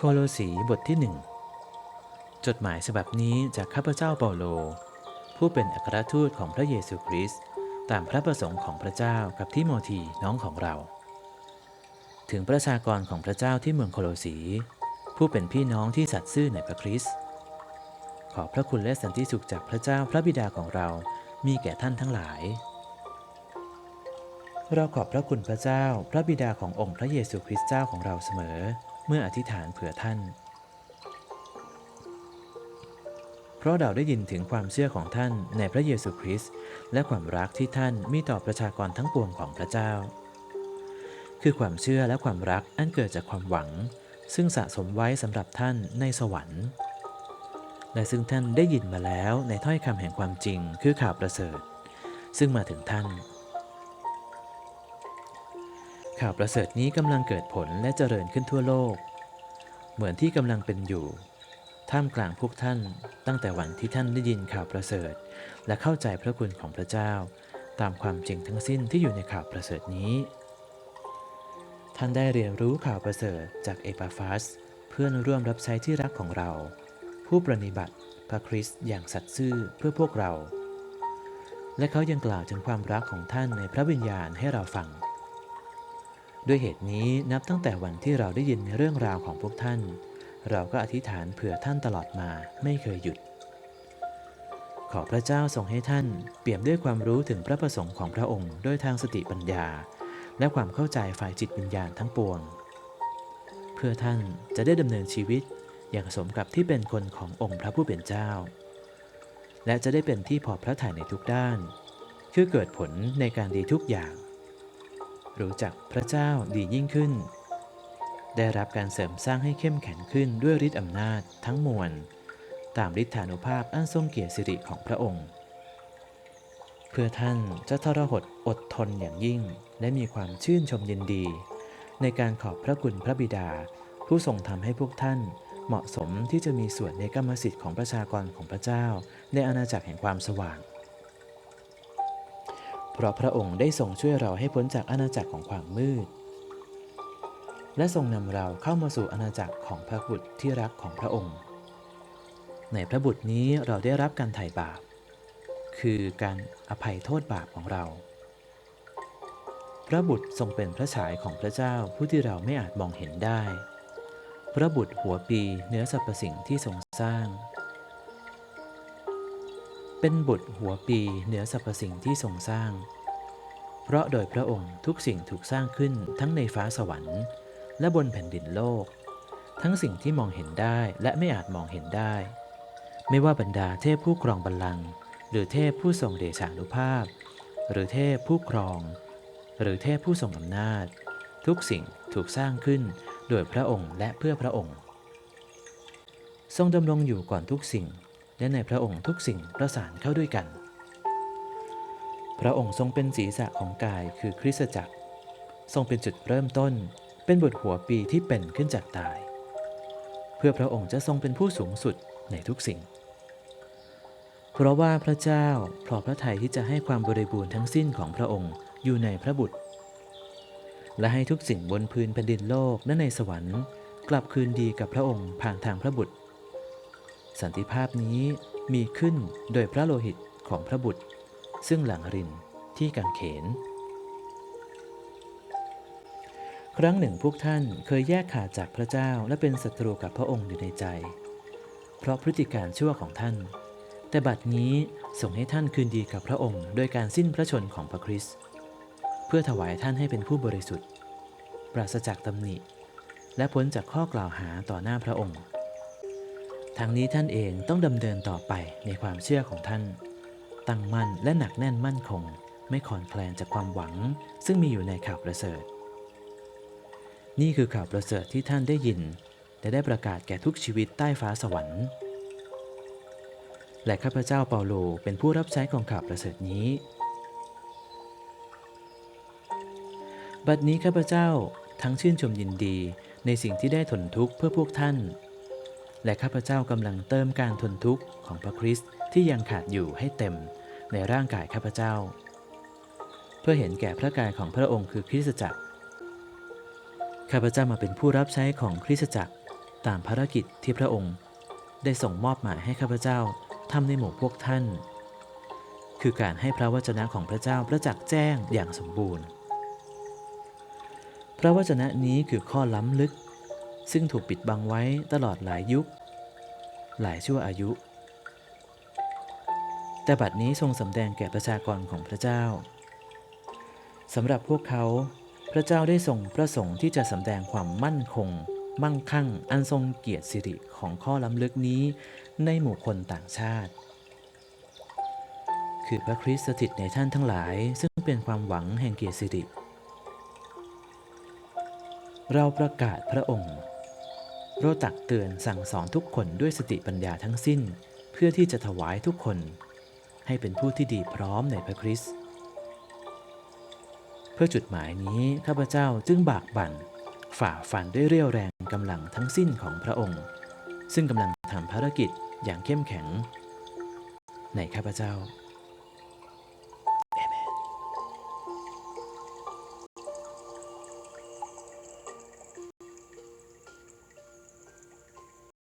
โคโลสีบทที่หนึ่งจดหมายฉบับนี้จากข้าพเจ้าเปาโล ผู้เป็นอัครทูตของพระเยซูคริสต์ตามพระประสงค์ของพระเจ้ากับทิโมธีน้องของเรา ถึงประชากรของพระเจ้าที่เมืองโคโลสี ผู้เป็นพี่น้องที่สัตย์ซื่อในพระคริสต์ขอพระคุณและสันติสุขจากพระเจ้าพระบิดาของเรามีแก่ท่านทั้งหลาย เราขอบพระคุณพระเจ้าพระบิดาขององค์พระเยซูคริสต์เจ้าของเราเสมอ เมื่ออธิษฐานเผื่อท่าน เพราะเราได้ยินถึงความเชื่อของท่านในพระเยซูคริสต์และความรักที่ท่านมีต่อประชากรทั้งปวงของพระเจ้า คือความเชื่อและความรักอันเกิดจากความหวัง ซึ่งสะสมไว้สำหรับท่านในสวรรค์ และซึ่งท่านได้ยินมาแล้วในถ้อยคำแห่งความจริงคือข่าวประเสริฐ ซึ่งมาถึงท่าน ข่าวประเสริฐนี้กำลังเกิดผลและเจริญขึ้นทั่วโลก เหมือนที่กำลังเป็นอยู่ ท่ามกลางพวกท่าน ตั้งแต่วันที่ท่านได้ยินข่าวประเสริฐ และเข้าใจพระคุณของพระเจ้า ตามความจริงทั้งสิ้นที่อยู่ในข่าวประเสริฐนี้ ท่านได้เรียนรู้ข่าวประเสริฐจากเอปาฟัสเพื่อนร่วมรับใช้ที่รักของเรา ผู้ปรนนิบัติพระคริสต์อย่างสัตย์ซื่อเพื่อพวกเรา และเขายังกล่าวถึงความรักของท่านในพระวิญญาณให้เราฟัง ด้วยเหตุนี้นับตั้งแต่วันที่เราได้ยินเรื่องราวของพวกท่าน เราก็อธิษฐานเผื่อท่านตลอดมาไม่เคยหยุด ขอพระเจ้าทรงให้ท่าน เปี่ยมด้วยความรู้ถึงพระประสงค์ของพระองค์ด้วยทางสติปัญญา และความเข้าใจฝ่ายจิตวิญญาณทั้งปวง เพื่อท่านจะได้ดำเนินชีวิตอย่างสมกับที่เป็นคนขององค์พระผู้เป็นเจ้า และจะได้เป็นที่พอพระทัยในทุกด้าน คือเกิดผลในการดีทุกอย่าง รู้จักพระเจ้าดียิ่งขึ้น ได้รับการเสริมสร้างให้เข้มแข็งขึ้นด้วยฤทธิอำนาจทั้งมวล ตามฤทธานุภาพอันทรงเกียรติสิริของพระองค์ เพื่อท่านจะทรหดอดทนอย่างยิ่ง และมีความชื่นชมยินดี ในการขอบพระคุณพระบิดา ผู้ทรงทำให้พวกท่านเหมาะสมที่จะมีส่วนในกรรมสิทธิ์ของประชากรของพระเจ้า ในอาณาจักรแห่งความสว่าง เพราะพระองค์ได้ทรงช่วยเราให้พ้นจากอาณาจักรของความมืด และทรงนำเราเข้ามาสู่อาณาจักรของพระบุตรที่รักของพระองค์ ในพระบุตรนี้เราได้รับการไถ่บาป คือการอภัยโทษบาปของเรา พระบุตรทรงเป็นพระฉายของพระเจ้าผู้ที่เราไม่อาจมองเห็นได้ พระบุตรหัวปีเนื้อสรรพสิ่งที่ทรงสร้าง เป็นบุตรหัวปีเหนือสรรพสิ่งที่ทรงสร้าง เพราะโดยพระองค์ทุกสิ่งถูกสร้างขึ้นทั้งในฟ้าสวรรค์ และบนแผ่นดินโลก ทั้งสิ่งที่มองเห็นได้และไม่อาจมองเห็นได้ ไม่ว่าบรรดาเทพผู้ครองบัลลังก์หรือเทพผู้ทรงเดชานุภาพ หรือเทพผู้ครอง หรือเทพผู้ทรงอำนาจ ทุกสิ่งถูกสร้างขึ้นโดยพระองค์และเพื่อพระองค์ ทรงดำรงอยู่ก่อนทุกสิ่ง และในพระองค์ทุกสิ่งประสานเข้าด้วยกัน พระองค์ทรงเป็นศีรษะของกายคือคริสตจักร ทรงเป็นจุดเริ่มต้น เป็นบทหัวปีที่เป็นขึ้นจากตาย เพื่อพระองค์จะทรงเป็นผู้สูงสุดในทุกสิ่ง เพราะว่าพระเจ้าพอพระทัยที่จะให้ความบริบูรณ์ทั้งสิ้นของพระองค์อยู่ในพระบุตร และให้ทุกสิ่งบนพื้นแผ่นดินโลกและในสวรรค์ กลับคืนดีกับพระองค์ผ่านทางพระบุตร สันติภาพนี้มีขึ้นโดยพระโลหิตของพระบุตร ซึ่งหลังรินที่กังเขน ครั้งหนึ่งพวกท่านเคยแยกขาดจากพระเจ้าและเป็นศัตรูกับพระองค์อยู่ในใจ เพราะพฤติการชั่วของท่าน แต่บัดนี้ส่งให้ท่านคืนดีกับพระองค์โดยการสิ้นพระชนของพระคริสต์เพื่อถวายท่านให้เป็นผู้บริสุทธิ์ ปราศจากตำหนิ และพ้นจากข้อกล่าวหาต่อหน้าพระองค์ ทั้งนี้ท่านเองต้องดำเนินต่อไปในความเชื่อของท่าน ตั้งมั่นและหนักแน่นมั่นคง ไม่คลอนแคลนจากความหวัง ซึ่งมีอยู่ในข่าวประเสริฐ นี่คือข่าวประเสริฐที่ท่านได้ยินและได้ประกาศแก่ทุกชีวิตใต้ฟ้าสวรรค์ และข้าพเจ้าเปาโลเป็นผู้รับใช้ของข่าวประเสริฐนี้ บัดนี้ข้าพเจ้าทั้งชื่นชมยินดีในสิ่งที่ได้ทนทุกข์เพื่อพวกท่าน และข้าพเจ้ากำลังเติมการทนทุกข์ของพระคริสต์ที่ยังขาดอยู่ให้เต็มในร่างกายข้าพเจ้า เพื่อเห็นแก่พระกายของพระองค์คือคริสตจักร ข้าพเจ้ามาเป็นผู้รับใช้ของคริสตจักรตามภารกิจที่พระองค์ ได้ส่งมอบหมายให้ข้าพเจ้าทำในหมู่พวกท่าน คือการให้พระวจนะของพระเจ้าประจักษ์แจ้งอย่างสมบูรณ์ พระวจนะนี้คือข้อล้ำลึก ซึ่งถูกปิดบังไว้ตลอดหลายยุค หลายชั่วอายุ แต่บัดนี้ทรงสำแดงแก่ประชากรของพระเจ้าสำหรับพวกเขา พระเจ้าได้ทรงประสงค์ที่จะสำแดงความมั่นคง มั่งคั่ง อันทรงเกียรติสิริของข้อล้ำลึกนี้ในหมู่คนต่างชาติ คือพระคริสต์สถิตในท่านทั้งหลาย ซึ่งเป็นความหวังแห่งเกียรติสิริเราประกาศพระองค์ เราตักเตือนสั่งสอนทุกคนด้วยสติปัญญาทั้งสิ้น เพื่อที่จะถวายทุกคน ให้เป็นผู้ที่ดีพร้อมในพระคริสต์เพื่อจุดหมายนี้ข้าพเจ้าจึงบากบั่น ฝ่าฟันด้วยเรี่ยวแรงกำลังทั้งสิ้นของพระองค์ ซึ่งกำลังทำภารกิจอย่างเข้มแข็ง ในข้าพเจ้า